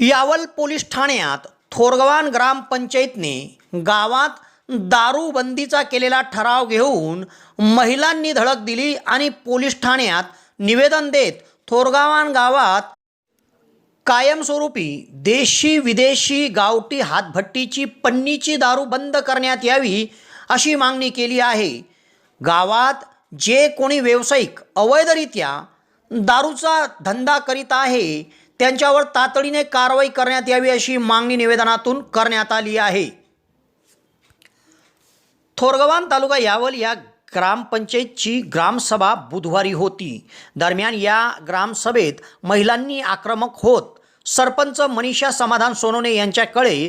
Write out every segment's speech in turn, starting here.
Yawal police ठाण्यात थोरगवान ग्रामपंचायतने गावात दारूबंदीचा केलेला ठराव घेऊन महिलांनी धडक दिली आणि पोलीस ठाण्यात निवेदन देत थोरगावान गावात कायमस्वरूपी देशी विदेशी गावठी हातभट्टीची पन्नीची दारू बंद करण्यात यावी अशी मागणी केली आहे. गावात जे कोणी व्यावसायिक अवैधरित्या दारूचा धंदा करीत आहे त्यांच्यावर तातडीने कारवाई करण्यात यावी अशी मागणी निवेदनातून करण्यात आली आहे. थोरगवान तालुका यावल या ग्रामपंचायतची ग्रामसभा बुधवारी होती. दरम्यान या ग्रामसभेत महिलांनी आक्रमक होत सरपंच मनीषा समाधान सोनवणे यांच्याकडे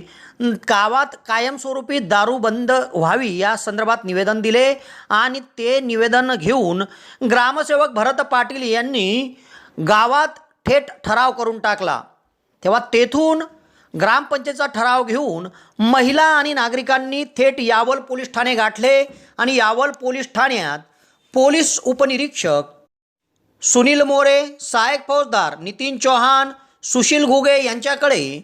गावात कायमस्वरूपी दारू बंद व्हावी या संदर्भात निवेदन दिले आणि ते निवेदन घेऊन ग्रामसेवक भरत पाटील यांनी गावात थेट ठराव करून टाकला. तेव्हा तेथून ग्रामपंचायतचा ठराव घेऊन महिला आणि नागरिकांनी थेट यावल पोलीस ठाणे गाठले आणि यावल पोलीस ठाण्यात पोलीस उपनिरीक्षक सुनील मोरे सहायक फौजदार नितीन चौहान सुशील घुगे यांच्याकडे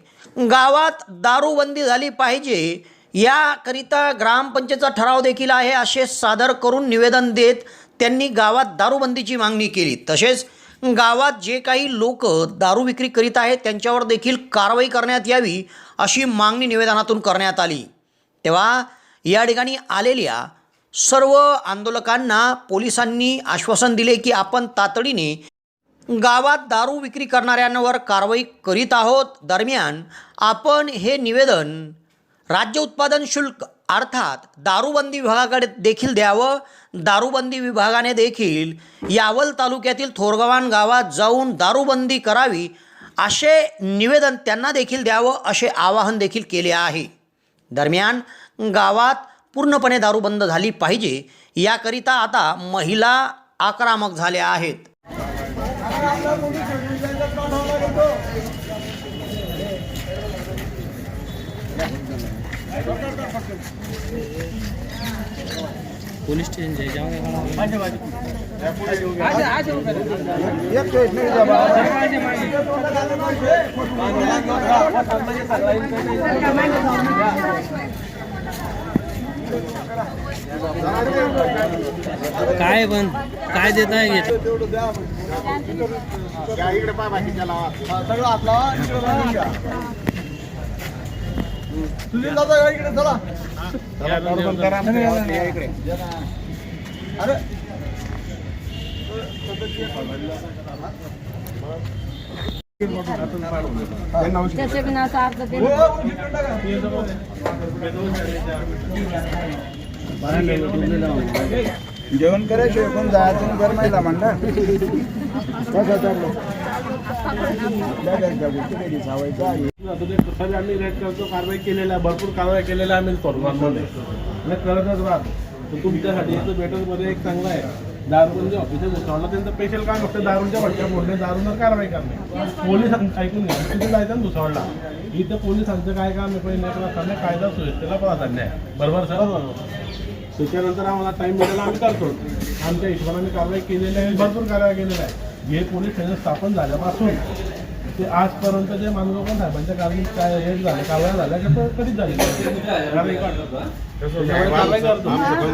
गावात दारूबंदी झाली पाहिजे याकरिता ग्रामपंचायतचा ठराव देखील आहे असे सादर करून निवेदन देत त्यांनी गावात दारूबंदीची मागणी केली. तसेच गावात जे काही लोक दारू विक्री करीत आहेत त्यांच्यावर देखील कारवाई करण्यात यावी अशी मागणी निवेदनातून करण्यात आली. तेव्हा या ठिकाणी आलेल्या सर्व आंदोलकांना पोलिसांनी आश्वासन दिले की आपण तातडीने गावात दारू विक्री करणाऱ्यांवर कारवाई करीत आहोत. दरम्यान आपण हे निवेदन राज्य उत्पादन शुल्क अर्थात दारूबंदी विभागाकडे देखील द्यावं दारूबंदी विभागाने देखील यावल तालुक्यातील थोरगवान गावात जाऊन दारूबंदी करावी असे निवेदन त्यांना देखील द्यावं असे आवाहन देखील केले आहे. दरम्यान गावात पूर्णपणे दारूबंद झाली पाहिजे याकरिता आता महिला आक्रमक झाल्या आहेत. पोलीस स्टेशन जायच्या काय पण काय देत आहे घेत? सगळं आपला सुनील दादा इकडे चला. अरे. बिना असा अर्थ ते जेवण करायचे कोण जायचं घर माहिला म्हणला. कसं चाललं आम्ही रेड करतो कारवाई केलेल्या आहे. भरपूर कारवाई केलेल्या आहे आम्ही फॉर्ममध्ये आणि करतच राहतो. तर तुमच्यासाठी इथं बेटरमध्ये एक चांगला आहे. दारूबंदी ऑफिसर घुसवला त्यांचं स्पेशल काम फक्त दारूच्या भट्ट्या फोडणे दारूनच कारवाई करणे. पोलिसांचं ऐकून घ्या. तिथे जायचं ना दुसरला इथं पोलिसांचं काय काम आहे? पहिले कायदा सुव्यवस्थेला प्राधान्य आहे. बरोबर सर? त्याच्यानंतर आम्हाला टाईम मिळाला आम्ही करतो. आमच्या हिशोबाने कारवाई केलेली आहे. भरपूर कारवाई केलेल्या आहे. हे पोलीस स्टेशन स्थापन झाल्यापासून ते आजपर्यंत जे मानवकोण साहेबांच्या कारणी काय हे झाले कारवाया झाल्या का कधीच झाले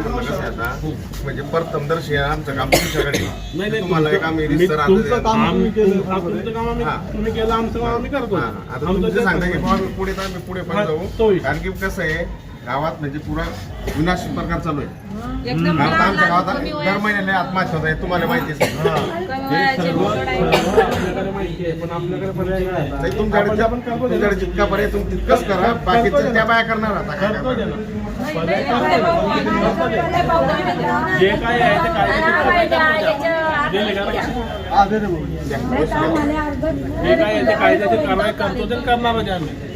म्हणजे प्रथमदर्शी आहे आमचं काम तुमच्याकडे. नाही नाही तुम्हाला एक आम्ही मी- रिस्तर तुमचं आणतो काम द्यायला. तुम्ही केलं. तुमचं काम आम्ही. तुम्ही केलं आमचं काम आम्ही करतो. आता तुमचं सांगता की पुढे तर आम्ही पुढे पण जाऊ. कारण की कसं आहे गावात म्हणजे पुरा विनाश प्रकार चालू आहे एकदम आता लहान आमच्या गावात कमी दर वयात महिन्याला आत्महत्या होत आहे तुम्हाला माहितीच आहे कमी वयाचे सर्व- मुलं आहे. सर्व आपल्याकडे माहिती आहे पण आपल्याकडे पर्याय नाही आता. ताई, तुमच्याकडे तुमच्याकडे. जितका पर्याय तुम्ही तितकंच करा बाकीचं. त्या बाया करणार आता काय करतो करणार? जे काय आहे ते कायद्याची कारवाई करतो त्या. दिले का ना? हा दे रे भाऊ. जे काय आहे ते कायद्याची कारवाई करतो ते करणारच आहे आम्ही